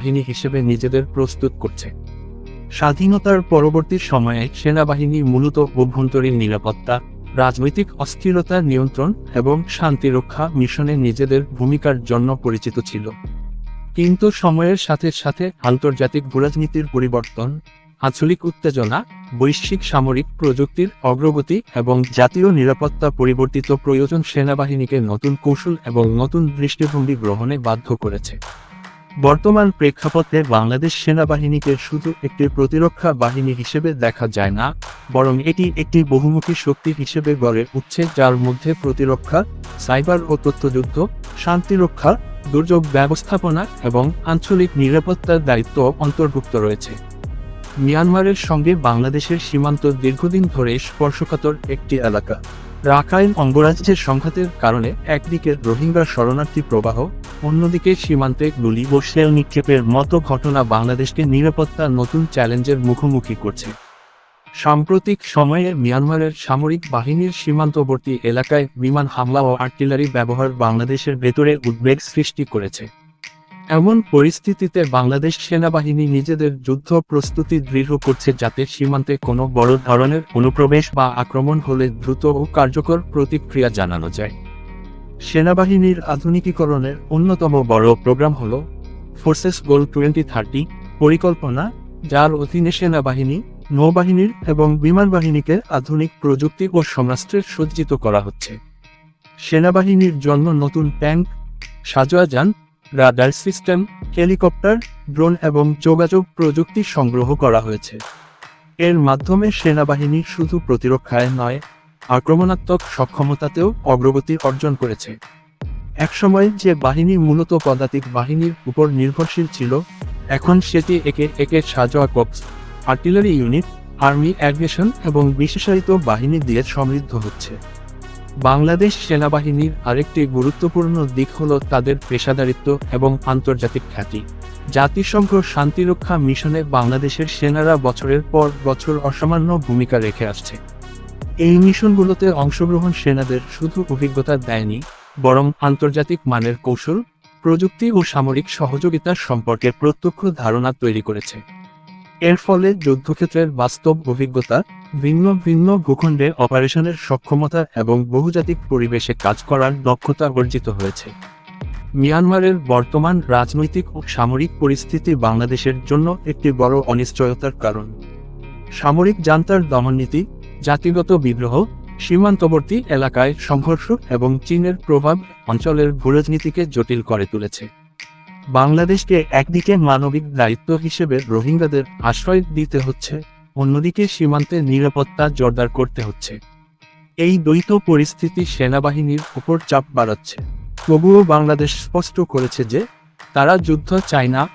বাহিনী হিসেবে নিজেদের প্রস্তুত করছে। স্বাধীনতার পরবর্তী সময়ে সেনাবাহিনী মূলত অভ্যন্তরীণ নিরাপত্তা, রাজনৈতিক অস্থিরতা নিয়ন্ত্রণ এবং শান্তিরক্ষা মিশনে নিজেদের ভূমিকার জন্য পরিচিত ছিল। কিন্তু সময়ের সাথে সাথে আন্তর্জাতিক ভূরাজনীতির পরিবর্তন, আঞ্চলিক উত্তেজনা, বৈশ্বিক সামরিক প্রযুক্তির অগ্রগতি এবং জাতীয় নিরাপত্তা পরিবর্তিত প্রয়োজন সেনাবাহিনীকে নতুন কৌশল এবং নতুন দৃষ্টিভঙ্গি গ্রহণে বাধ্য করেছে। বর্তমান প্রেক্ষাপটে বাংলাদেশ সেনাবাহিনীকে শুধু একটি প্রতিরক্ষা বাহিনী হিসেবে দেখা যায় না, বরং এটি একটি বহুমুখী শক্তি হিসেবে গড়ে উঠছে যার মধ্যে প্রতিরক্ষা, সাইবার ও তথ্যযুদ্ধ শান্তিরক্ষা, দুর্যোগ ব্যবস্থাপনা এবং আঞ্চলিক নিরাপত্তার দায়িত্ব অন্তর্ভুক্ত রয়েছে। মিয়ানমারের সঙ্গে বাংলাদেশের সীমান্ত দীর্ঘদিন ধরে স্পর্শকাতর একটি এলাকা। রাখাইন অঙ্গরাজ্যের সংঘাতের কারণে একদিকে রোহিঙ্গা শরণার্থী প্রবাহ অন্যদিকে সীমান্তে গুলি ও শেল নিক্ষেপের মতো ঘটনা বাংলাদেশকে নিরাপত্তার নতুন চ্যালেঞ্জের মুখোমুখি করছে। সাম্প্রতিক সময়ে মিয়ানমারের সামরিক বাহিনীর সীমান্তবর্তী এলাকায় বিমান হামলা ও আর্টিলারি ব্যবহার বাংলাদেশের ভেতরে উদ্বেগ সৃষ্টি করেছে। এমন পরিস্থিতিতে বাংলাদেশ সেনাবাহিনী নিজেদের যুদ্ধ প্রস্তুতি দৃঢ় করছে যাতে সীমান্তে কোনো বড় ধরনের অনুপ্রবেশ বা আক্রমণ হলে দ্রুত ও কার্যকর প্রতিক্রিয়া জানানো যায়। সেনাবাহিনীর আধুনিকীকরণের অন্যতম বড় প্রোগ্রাম হল ফোর্সেস গোল টোয়েন্টি থার্টি পরিকল্পনা, যার অধীনে সেনাবাহিনী, নৌবাহিনীর এবং বিমান বাহিনীকে আধুনিক প্রযুক্তি ও সমরাস্ত্রের সজ্জিত করা হচ্ছে। সেনাবাহিনীর জন্য নতুন ট্যাঙ্ক সাজোয়া যান রাডার সিস্টেম, হেলিকপ্টার, ড্রোন এবং যোগাযোগ প্রযুক্তি সংগ্রহ করা হয়েছে। এর মাধ্যমে সেনাবাহিনী শুধু প্রতিরক্ষায় নয় আক্রমণাত্মক সক্ষমতাতেও অগ্রগতি অর্জন করেছে। একসময় যে বাহিনী মূলত পদাতিক বাহিনীর উপর নির্ভরশীল ছিল, এখন সেটি একে একে সাজোয়া corps, artillery unit, army aviation এবং বিশেষায়িত বাহিনী দিয়ে সমৃদ্ধ হচ্ছে। বাংলাদেশ সেনাবাহিনীর আরেকটি গুরুত্বপূর্ণ দিক হল তাদের পেশাদারিত্ব এবং আন্তর্জাতিক খ্যাতি। জাতিসংঘ শান্তিরক্ষা মিশনে বাংলাদেশের সেনারা বছরের পর বছর অসামান্য ভূমিকা রেখে আসছে। এই মিশনগুলোতে অংশগ্রহণ সেনাদের শুধু অভিজ্ঞতা দেয়নি, বরং আন্তর্জাতিক মানের কৌশল, প্রযুক্তি ও সামরিক সহযোগিতার সম্পর্কে প্রত্যক্ষ ধারণা তৈরি করেছে। এর ফলে যুদ্ধক্ষেত্রের বাস্তব অভিজ্ঞতা, ভিন্ন ভিন্ন ভূখণ্ডে অপারেশনের সক্ষমতা এবং বহুজাতিক পরিবেশে কাজ করার দক্ষতা অর্জিত হয়েছে। মিয়ানমারের বর্তমান রাজনৈতিক ও সামরিক পরিস্থিতি বাংলাদেশের জন্য একটি বড় অনিশ্চয়তার কারণ। সামরিক জান্তার দমননীতি জাতিগত বিদ্রোহ, সীমান্তবর্তী এলাকায় সংঘর্ষ এবং চীনের প্রভাব অঞ্চলের ভূরাজনীতিকে জটিল করে তুলেছে। বাংলাদেশকে একদিকে মানবিক দায়িত্ব হিসেবে রোহিঙ্গাদের আশ্রয় দিতে হচ্ছে, অন্যদিকে সীমান্তে নিরাপত্তা জোরদার করতে হচ্ছে। এই দ্বৈত পরিস্থিতি সেনাবাহিনীর উপর চাপ বাড়াচ্ছে। তবুও বাংলাদেশ স্পষ্ট করেছে যে, তারা যুদ্ধ চায় না